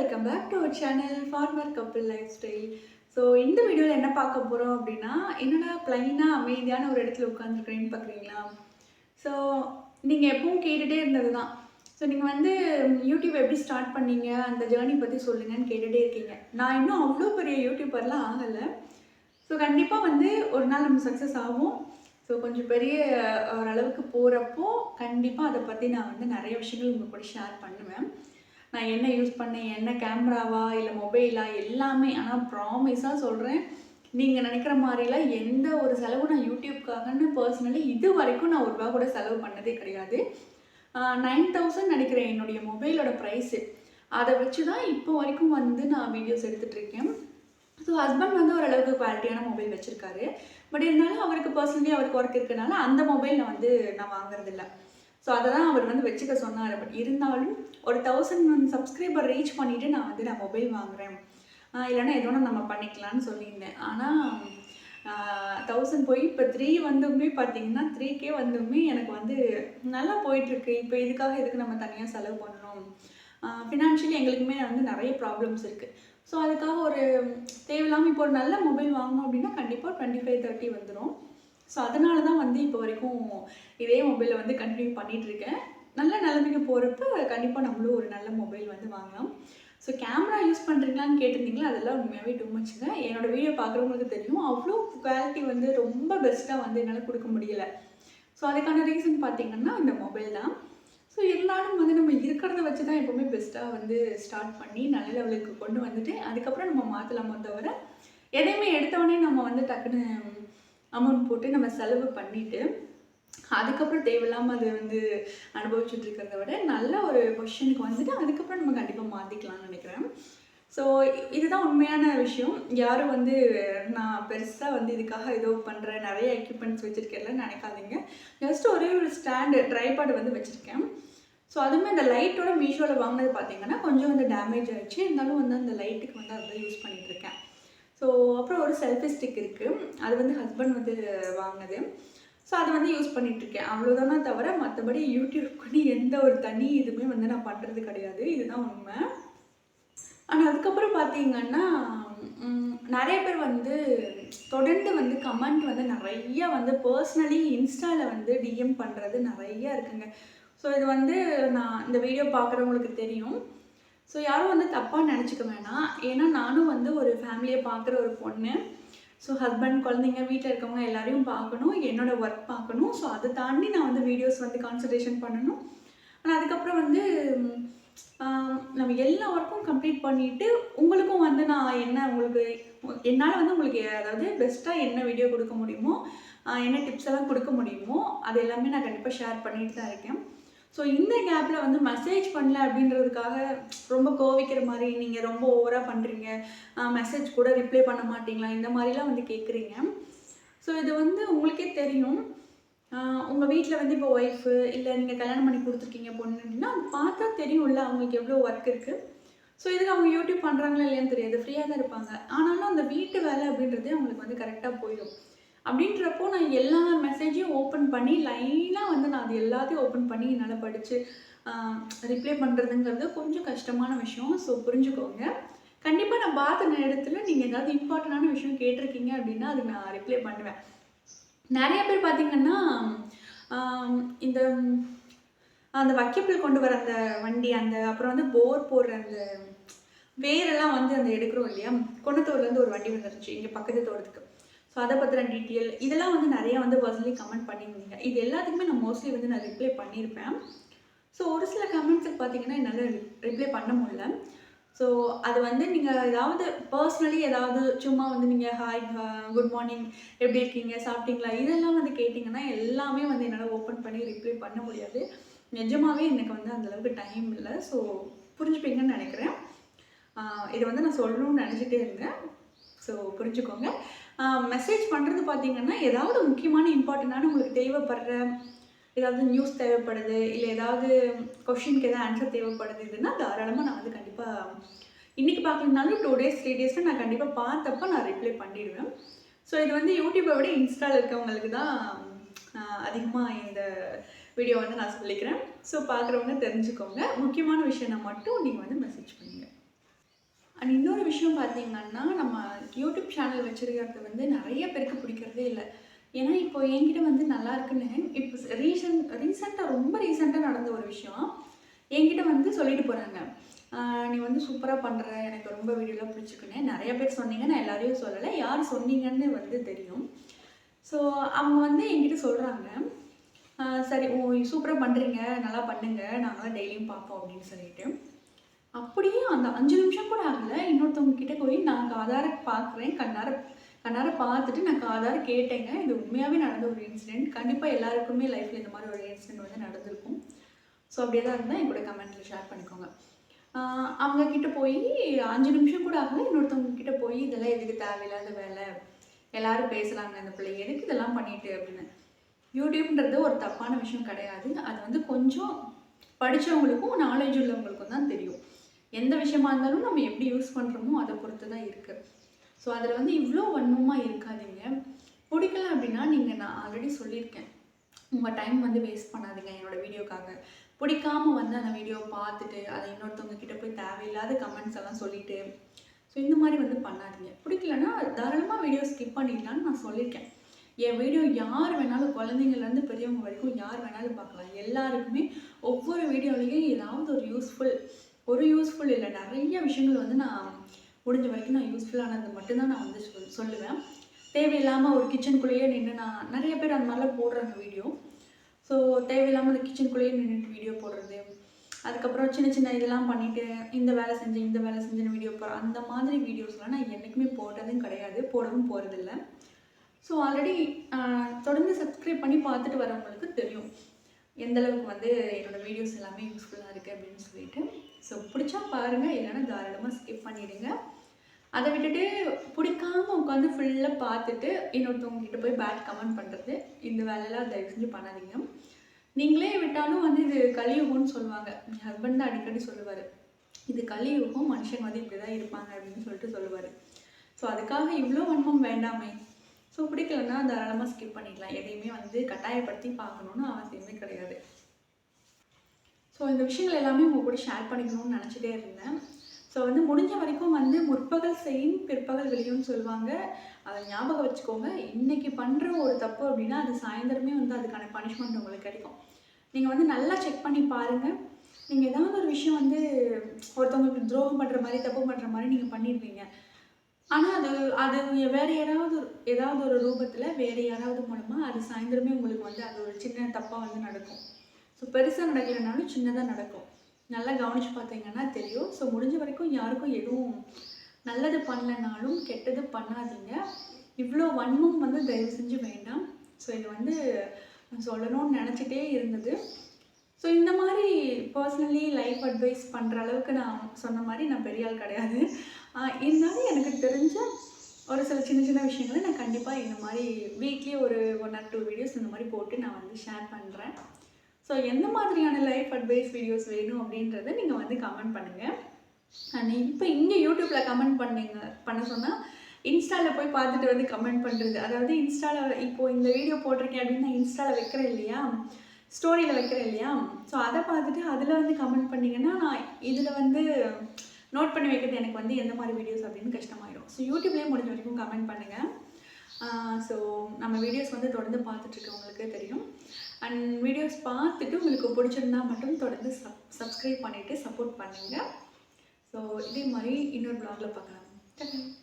Welcome back to our channel farmer couple lifestyle so இந்த வீடியோவில் என்ன பார்க்க போகிறோம் அப்படின்னா என்னடா ப்ளைனாக அமைதியான ஒரு இடத்துல உட்காந்துருக்கிறேன்னு பார்க்குறீங்களா? ஸோ நீங்கள் எப்பவும் கேட்டுகிட்டே இருந்தது தான் ஸோ நீங்கள் வந்து யூடியூப் எப்படி ஸ்டார்ட் பண்ணீங்க? அந்த ஜேர்னி பற்றி சொல்லுங்கன்னு கேட்டுகிட்டே இருக்கீங்க. நான் இன்னும் அவ்வளோ பெரிய யூடியூபர்லாம் ஆகலை. ஸோ கண்டிப்பாக வந்து ஒரு நாள் நம்ம சக்ஸஸ் ஆகும் ஸோ கொஞ்சம் பெரிய ஓரளவுக்கு போகிறப்போ கண்டிப்பாக அதை பற்றி நான் வந்து நிறைய விஷயங்கள் உங்கள் கூட ஷேர் பண்ணுவேன். நான் என்ன யூஸ் பண்ணேன் என்ன கேமராவா இல்லை மொபைலா எல்லாமே. ஆனால் ப்ராமிஸாக சொல்கிறேன் நீங்கள் நினைக்கிற மாதிரிலாம் எந்த ஒரு செலவும் நான் யூடியூப்காகன்னு பர்சனலி இது வரைக்கும் நான் ஒரு ரூபா கூட செலவு பண்ணதே கிடையாது. நைன் தௌசண்ட் நினைக்கிறேன் என்னுடைய மொபைலோட ப்ரைஸு அதை வச்சு தான் இப்போ வரைக்கும் வந்து நான் வீடியோஸ் எடுத்துகிட்ருக்கேன் ஸோ ஹஸ்பண்ட் வந்து ஓரளவுக்கு குவாலிட்டியான மொபைல் வச்சுருக்காரு. பட் இருந்தாலும் அவருக்கு பர்சனலி அவருக்கு ஒர்க் இருக்கனால அந்த மொபைல் நான் வந்து நான் வாங்குறதில்ல. ஸோ அதை தான் அவர் வந்து வச்சுக்க சொன்னார். பட் இருந்தாலும் ஒரு தௌசண்ட் ஒன் சப்ஸ்கிரைபர் ரீச் பண்ணிவிட்டு நான் வந்து நான் மொபைல் வாங்குகிறேன் இல்லைன்னா எதோ ஒன்று நம்ம பண்ணிக்கலாம்னு சொல்லியிருந்தேன். ஆனால் தௌசண்ட் போய் இப்போ த்ரீ வந்துமே பார்த்தீங்கன்னா த்ரீ கே வந்துமே எனக்கு வந்து நல்லா போயிட்டுருக்கு. இப்போ இதுக்காக எதுக்கு நம்ம தனியாக செலவு பண்ணணும்? ஃபினான்ஷியலி எங்களுக்குமே வந்து நிறைய ப்ராப்ளம்ஸ் இருக்குது ஸோ அதுக்காக ஒரு தேவையில்லாமல் இப்போ ஒரு நல்ல மொபைல் வாங்கணும் அப்படின்னா கண்டிப்பாக டுவெண்ட்டி ஃபைவ் தேர்ட்டி வந்துடும் ஸோ அதனால தான் வந்து இப்போ வரைக்கும் இதே மொபைலை வந்து கண்டினியூ பண்ணிகிட்ருக்கேன் நல்ல நிலைமைக்கு போகிறப்ப கண்டிப்பாக நம்மளும் ஒரு நல்ல மொபைல் வந்து வாங்கலாம். ஸோ கேமரா யூஸ் பண்ணுறீங்களான்னு கேட்டிருந்தீங்களா? அதெல்லாம் உண்மையாகவே டூ மச்சுங்க என்னோடய வீடியோ பார்க்குறவங்களுக்கு தெரியும். அவ்வளோ குவாலிட்டி வந்து ரொம்ப பெஸ்ட்டாக வந்து என்னால் கொடுக்க முடியல. ஸோ அதுக்கான ரீசன் பார்த்தீங்கன்னா இந்த மொபைல் தான். ஸோ இருந்தாலும் வந்து நம்ம இருக்கிறத வச்சு தான் எப்போவுமே பெஸ்ட்டாக வந்து ஸ்டார்ட் பண்ணி நல்ல லெவலுக்கு கொண்டு வந்துட்டு அதுக்கப்புறம் நம்ம மாற்றலாமோ தவிர எதையுமே எடுத்தவொடனே நம்ம வந்து டக்குன்னு அமௌண்ட் போட்டு நம்ம செலவு பண்ணிவிட்டு அதுக்கப்புறம் தேவையில்லாமல் அதை வந்து அனுபவிச்சுட்டு இருக்கிறத விட நல்ல ஒரு பொசிஷனுக்கு வந்துட்டு அதுக்கப்புறம் நம்ம கண்டிப்பாக மாற்றிக்கலாம்னு நினைக்கிறேன். ஸோ இதுதான் உண்மையான விஷயம். யாரும் வந்து நான் பெருசாக வந்து இதுக்காக ஏதோ பண்ணுறேன் நிறைய எக்யூப்மெண்ட்ஸ் வச்சுருக்கேன்லாம் நினைக்காதீங்க. ஜஸ்ட் ஒரே ஒரு ஸ்டாண்டு ட்ரைபாடு வந்து வச்சுருக்கேன். ஸோ அதுவுமே அந்த லைட்டோட மீஷோவில் வாங்கினது பார்த்தீங்கன்னா கொஞ்சம் வந்து டேமேஜ் ஆகிடுச்சு இருந்தாலும் வந்து அந்த லைட்டுக்கு வந்து அதை யூஸ் பண்ணிகிட்ருக்கேன் ஸோ அப்புறம் ஒரு செல்ஃபி ஸ்டிக் இருக்குது அது வந்து ஹஸ்பண்ட் வந்து வாங்கினது. ஸோ அதை வந்து யூஸ் பண்ணிகிட்ருக்கேன் அவ்வளோதானா தவிர மற்றபடி யூடியூப்க்குன்னு எந்த ஒரு தனி இதுவுமே வந்து நான் பண்ணுறது கிடையாது. இதுதான் உண்மை. ஆனால் அதுக்கப்புறம் பார்த்தீங்கன்னா நிறைய பேர் வந்து தொடர்ந்து வந்து கமெண்ட் வந்து நிறைய வந்து பர்சனலி இன்ஸ்டாவில் வந்து டிஎம் பண்ணுறது நிறைய இருக்குங்க. ஸோ இது வந்து நான் இந்த வீடியோ பார்க்குறவங்களுக்கு தெரியும். ஸோ யாரும் வந்து தப்பாக நினச்சிக்க வேணாம். ஏன்னா நானும் வந்து ஒரு ஃபேமிலியை பார்க்குற ஒரு பொண்ணு. ஸோ ஹஸ்பண்ட் குழந்தைங்க வீட்டில் இருக்கவங்க எல்லாரையும் பார்க்கணும். என்னோடய ஒர்க் பார்க்கணும். ஸோ அதை தாண்டி நான் வந்து வீடியோஸ் வந்து கான்சன்ட்ரேஷன் பண்ணணும். ஆனால் அதுக்கப்புறம் வந்து நம்ம எல்லா ஒர்க்கும் கம்ப்ளீட் பண்ணிவிட்டு உங்களுக்கும் வந்து நான் என்ன உங்களுக்கு என்னால் வந்து உங்களுக்கு அதாவது பெஸ்ட்டாக என்ன வீடியோ கொடுக்க முடியுமோ என்ன டிப்ஸ் எல்லாம் கொடுக்க முடியுமோ அது எல்லாமே நான் கண்டிப்பாக ஷேர் பண்ணிட்டு தான் இருக்கேன். ஸோ இந்த கேப்பில் வந்து மெசேஜ் பண்ணல அப்படின்றதுக்காக ரொம்ப கோவிக்கிற மாதிரி நீங்கள் ரொம்ப ஓவராக பண்ணுறீங்க மெசேஜ் கூட ரிப்ளை பண்ண மாட்டீங்களா? இந்த மாதிரிலாம் வந்து கேட்குறீங்க ஸோ இது வந்து உங்களுக்கே தெரியும். உங்கள் வீட்டில் வந்து இப்போ ஒய்ஃபு இல்லை நீங்கள் கல்யாணம் பண்ணி கொடுத்துருக்கீங்க பொண்ணு அப்படின்னா பார்த்தா தெரியும்ல அவங்களுக்கு எவ்வளோ ஒர்க் இருக்குது ஸோ இதுக்கு அவங்க யூடியூப் பண்ணுறாங்களா இல்லையான்னு தெரியாது. ஃப்ரீயாக தான் இருப்பாங்க. ஆனாலும் அந்த வீட்டு வேலை அப்படின்றதே அவங்களுக்கு வந்து கரெக்டாக போயிடும். அப்படின்றப்போ நான் எல்லா மெசேஜையும் ஓப்பன் பண்ணி லைனாக வந்து நான் அது எல்லாத்தையும் ஓப்பன் பண்ணி என்னால் படித்து ரிப்ளை பண்ணுறதுங்கிறது கொஞ்சம் கஷ்டமான விஷயம். ஸோ புரிஞ்சுக்கோங்க. கண்டிப்பாக நான் பார்த்த இடத்துல நீங்கள் ஏதாவது இம்பார்ட்டண்டான விஷயம் கேட்டிருக்கீங்க அப்படின்னா அது நான் ரிப்ளை பண்ணுவேன். நிறைய பேர் பார்த்திங்கன்னா இந்த அந்த வைக்கப்புல் கொண்டு வர அந்த வண்டி அந்த அப்புறம் வந்து போர் போடுற அந்த வேரெல்லாம் வந்து அந்த எடுக்கிறோம் இல்லையா? கொண்டத்தூர்லேருந்து ஒரு வண்டி வந்துருச்சு இங்கே பக்கத்து தோட்டத்துக்கு. ஸோ டீட்டெயில் இதெல்லாம் வந்து நிறையா வந்து பர்சனலி கமெண்ட் பண்ணியிருந்தீங்க. இது எல்லாத்துக்குமே நான் மோஸ்ட்லி வந்து நான் ரிப்ளை பண்ணியிருப்பேன். ஸோ ஒரு சில கமெண்ட்ஸுக்கு பார்த்தீங்கன்னா என்னால் ரிப்ளை பண்ண முடியல. ஸோ அது வந்து நீங்கள் ஏதாவது பர்சனலி ஏதாவது சும்மா வந்து நீங்கள் ஹாய் குட் மார்னிங் எப்படி இருக்கீங்க? சாப்பிட்டீங்களா? இதெல்லாம் வந்து கேட்டிங்கன்னா எல்லாமே வந்து என்னால் ஓப்பன் பண்ணி ரிப்ளை பண்ண முடியாது. நிஜமாகவே எனக்கு வந்து அந்தளவுக்கு டைம் இல்லை. ஸோ புரிஞ்சுப்பீங்கன்னு நினைக்கிறேன். இதை வந்து நான் சொல்லணும்னு நினச்சிட்டே இருந்தேன். ஸோ புரிஞ்சுக்கோங்க. மெசேஜ் பண்ணுறது பார்த்தீங்கன்னா ஏதாவது முக்கியமான இம்பார்ட்டண்ட்டான உங்களுக்கு தேவைப்படுற ஏதாவது நியூஸ் தேவைப்படுது இல்லை ஏதாவது கொஷினுக்கு எதாவது ஆன்சர் தேவைப்படுது இதுன்னா தாராளமாக நான் வந்து கண்டிப்பாக இன்றைக்கி பார்க்கலனாலும் டூ டேஸ் த்ரீ டேஸில் நான் கண்டிப்பாக பார்த்தப்போ நான் ரிப்ளை பண்ணிடுவேன். ஸோ இது வந்து யூடியூப்பை விட இன்ஸ்டாவில் இருக்கவங்களுக்கு தான் அதிகமாக இந்த வீடியோ வந்து நான் சொல்லிக்கிறேன். ஸோ பார்க்குறவங்க தெரிஞ்சுக்கோங்க. முக்கியமான விஷயம்னா மட்டும் நீங்கள் வந்து மெசேஜ் பண்ணுங்கள் அண்ட் இன்னொரு விஷயம் பார்த்தீங்கன்னா நம்ம யூடியூப் சேனல் வச்சிருக்கிறது வந்து நிறைய பேருக்கு பிடிக்கிறதே இல்லை. ஏன்னா இப்போ என்கிட்ட வந்து நல்லா இருக்குன்னு இப்போ ரீசன்ட் ரீசெண்டாக ரொம்ப ரீசெண்டாக நடந்த ஒரு விஷயம். என்கிட்ட வந்து சொல்லிட்டு போகிறாங்க நீ வந்து சூப்பராக பண்ணுற எனக்கு ரொம்ப வீடியோலாம் பிடிச்சிருக்குன்னு. நிறைய பேர் சொன்னீங்க. நான் எல்லாரையும் சொல்லலை. யார் சொன்னீங்கன்னு வந்து தெரியும். ஸோ அவங்க வந்து என்கிட்ட சொல்கிறாங்க சரி ஓ சூப்பராக பண்ணுறீங்க நல்லா பண்ணுங்கள் நாங்களாம் டெய்லியும் பார்ப்போம். அப்படின்னு சொல்லிட்டு. அப்படியே அந்த அஞ்சு நிமிஷம் கூட ஆகலை. இன்னொருத்தவங்க கிட்ட போய் நான் காதார பார்க்குறேன் கண்ணார கண்ணார பார்த்துட்டு நான் காதார கேட்டேங்க. இது உண்மையாகவே நடந்த ஒரு இன்சிடெண்ட் கண்டிப்பாக எல்லாருக்குமே லைஃப்பில் இந்த மாதிரி ஒரு இன்சிடெண்ட் வந்து நடந்திருக்கும். ஸோ அப்படியே தான் இருந்தால் என் கூட கமெண்ட்டில் ஷேர் பண்ணிக்கோங்க. அவங்க கிட்ட போய் அஞ்சு நிமிஷம் கூட ஆகல. இன்னொருத்தவங்க கிட்ட போய் இதெல்லாம் எதுக்கு தேவையில்லாத வேலை? எல்லாரும் பேசுகிறாங்க அந்த பிள்ளை. எதுக்கு இதெல்லாம் பண்ணிட்டு? அப்படின்னு. யூடியூப்ன்றது ஒரு தப்பான விஷயம் கிடையாது. அது வந்து கொஞ்சம் படித்தவங்களுக்கும் நாலேஜ் உள்ளவங்களுக்கும் தான் தெரியும். எந்த விஷயமா இருந்தாலும் நம்ம எப்படி யூஸ் பண்ணுறோமோ அதை பொறுத்து தான் இருக்குது ஸோ அதில் வந்து இவ்வளோ வன்மமாக இருக்காதீங்க. பிடிக்கல அப்படின்னா நீங்கள் நான் ஆல்ரெடி சொல்லியிருக்கேன். உங்கள் டைம் வந்து வேஸ்ட் பண்ணாதீங்க என்னோடய வீடியோக்காக. பிடிக்காம வந்து அந்த வீடியோவை பார்த்துட்டு அதை இன்னொருத்தவங்க கிட்டே போய் தேவையில்லாத கமெண்ட்ஸ் எல்லாம் சொல்லிட்டு ஸோ இந்த மாதிரி வந்து பண்ணாதீங்க. பிடிக்கலன்னா தாராளமாக வீடியோ ஸ்கிப் பண்ணிடலான்னு நான் சொல்லியிருக்கேன். என் வீடியோ யார் வேணாலும் குழந்தைங்கள்லேருந்து பெரியவங்க வரைக்கும் யார் வேணாலும் பார்க்கலாம். எல்லாருக்குமே ஒவ்வொரு வீடியோலையும் ஏதாவது ஒரு யூஸ்ஃபுல் ஒரு யூஸ்ஃபுல் இல்லை. நிறைய விஷயங்கள் வந்து நான் முடிஞ்ச வரைக்கும் நான் யூஸ்ஃபுல்லானது மட்டும்தான் நான் வந்து சொல் சொல்லுவேன். தேவையில்லாமல் ஒரு கிச்சனுக்குள்ளேயே நின்று நான் நிறைய பேர் அந்த மாதிரிலாம் போடுறாங்க வீடியோ ஸோ தேவையில்லாமல் அந்த கிச்சனுக்குள்ளேயே நின்றுட்டு வீடியோ போடுறது. அதுக்கப்புறம் சின்ன சின்ன இதெல்லாம் பண்ணிவிட்டு இந்த வேலை செஞ்சேன் இந்த வேலை செஞ்சேன்னு வீடியோ போடுறேன் அந்த மாதிரி வீடியோஸ்லாம் நான் என்றைக்குமே போட்டதும் கிடையாது. போடவும் போகிறதில்ல ஸோ ஆல்ரெடி தொடர்ந்து சப்ஸ்கிரைப் பண்ணி பார்த்துட்டு வரவங்களுக்கு தெரியும். எந்தளவுக்கு வந்து என்னோட வீடியோஸ் எல்லாமே யூஸ்ஃபுல்லாக இருக்குது அப்படின்னு சொல்லிட்டு. ஸோ பிடிச்சா பாருங்கள் இல்லைன்னா தாராளமாக ஸ்கிப் பண்ணிடுங்க. அதை விட்டுட்டு பிடிக்காம உட்காந்து ஃபுல்லாக பார்த்துட்டு இன்னொருத்தவங்க கிட்ட போய் பேட் கமெண்ட் பண்ணுறது இந்த வேலையெல்லாம் தயவு செஞ்சு பண்ணாதீங்க. நீங்களே விட்டாலும் வந்து இது கலியுகம்னு சொல்லுவாங்க. என் ஹஸ்பண்ட் தான் அடிக்கடி சொல்லுவார். இது கலியுகம் மனுஷன் வந்து இப்படி தான் இருப்பாங்க அப்படின்னு சொல்லிட்டு சொல்லுவார். ஸோ அதுக்காக இவ்வளோ வன்மம் வேண்டாமே. ஸோ பிடிக்கலன்னா தாராளமாக ஸ்கிப் பண்ணிக்கலாம். எதையுமே வந்து கட்டாயப்படுத்தி பார்க்கணுன்னு அவசியமே கிடையாது. ஸோ இந்த விஷயங்கள் எல்லாமே உங்கள் கூட ஷேர் பண்ணிக்கணும்னு நினச்சிட்டே இருந்தேன். ஸோ வந்து முடிஞ்ச வரைக்கும் வந்து முற்பகல் செய்யும் பிற்பகல் வெளியும்னு சொல்லுவாங்க. அதை ஞாபகம் வச்சுக்கோங்க. இன்றைக்கி பண்ணுற ஒரு தப்பு அப்படின்னா அது சாயந்தரமே வந்து அதுக்கான பனிஷ்மெண்ட் உங்களுக்கு கிடைக்கும். நீங்கள் வந்து நல்லா செக் பண்ணி பாருங்கள் நீங்கள் ஏதாவது ஒரு விஷயம் வந்து ஒருத்தவங்களுக்கு துரோகம் பண்ணுற மாதிரி தப்பு பண்ணுற மாதிரி நீங்கள் பண்ணிடுவீங்க ஆனால் அது அது வேறு யாராவது ஏதாவது ஒரு ரூபத்தில் வேறு யாராவது மூலமாக அது சாயந்தரமே உங்களுக்கு வந்து அது ஒரு சின்ன தப்பாக வந்து நடக்கும். ஸோ பெருசாக நடக்கலைனாலும் சின்னதாக நடக்கும். நல்லா கவனிச்சு பார்த்தீங்கன்னா தெரியும். ஸோ முடிஞ்ச வரைக்கும் யாருக்கும் எதுவும் நல்லது பண்ணலைனாலும் கெட்டது பண்ணாதீங்க. இவ்வளோ வன்மம் வந்து தயவு செஞ்சு வேண்டாம். ஸோ இது வந்து நான் சொல்லணும்னு நினச்சிட்டே இருந்தது. ஸோ இந்த மாதிரி பர்சனலி லைஃப் அட்வைஸ் பண்ணுற அளவுக்கு நான் சொன்ன மாதிரி நான் பெரிய ஆள் கிடையாது. இருந்தாலும் எனக்கு தெரிஞ்ச ஒரு சில சின்ன சின்ன விஷயங்களை நான் கண்டிப்பாக இந்த மாதிரி வீக்லி ஒரு ஒன் ஆர் டூ வீடியோஸ் இந்த மாதிரி போட்டு நான் வந்து ஷேர் பண்ணுறேன் ஸோ எந்த மாதிரியான லைஃப் அட்வைஸ் வீடியோஸ் வேணும் அப்படின்றத நீங்கள் வந்து கமெண்ட் பண்ணுங்கள் அண்ட் இப்போ இங்கே யூடியூப்பில் கமெண்ட் பண்ணுங்க பண்ண சொன்னால் இன்ஸ்டாவில் போய் பார்த்துட்டு வந்து கமெண்ட் பண்ணுறது அதாவது இன்ஸ்டாவில் இப்போது இந்த வீடியோ போட்டிருக்கேன் அப்படின்னு நான் இன்ஸ்டாவில் வைக்கிறேன் இல்லையா? ஸ்டோரியில் வைக்கிறேன் இல்லையா? ஸோ அதை பார்த்துட்டு அதில் வந்து கமெண்ட் பண்ணிங்கன்னா நான் இதில் வந்து நோட் பண்ணி வைக்கிறது எனக்கு வந்து எந்த மாதிரி வீடியோஸ் அப்படின்னு கஷ்டமாயிடும் ஸோ யூடியூப்லேயே முடிஞ்ச வரைக்கும் கமெண்ட் பண்ணுங்கள் ஸோ நம்ம வீடியோஸ் வந்து தொடர்ந்து பார்த்துட்ருக்கவங்களுக்கு தெரியும். அண்ட் வீடியோஸ் பார்த்துட்டு உங்களுக்கு பிடிச்சிருந்தா மட்டும் தொடர்ந்து சப் சப்ஸ்கிரைப் பண்ணிவிட்டு சப்போர்ட் பண்ணுங்கள் ஸோ இதே மாதிரி இன்னொரு ப்ளாகில் பார்க்கலாம் Ta-ta.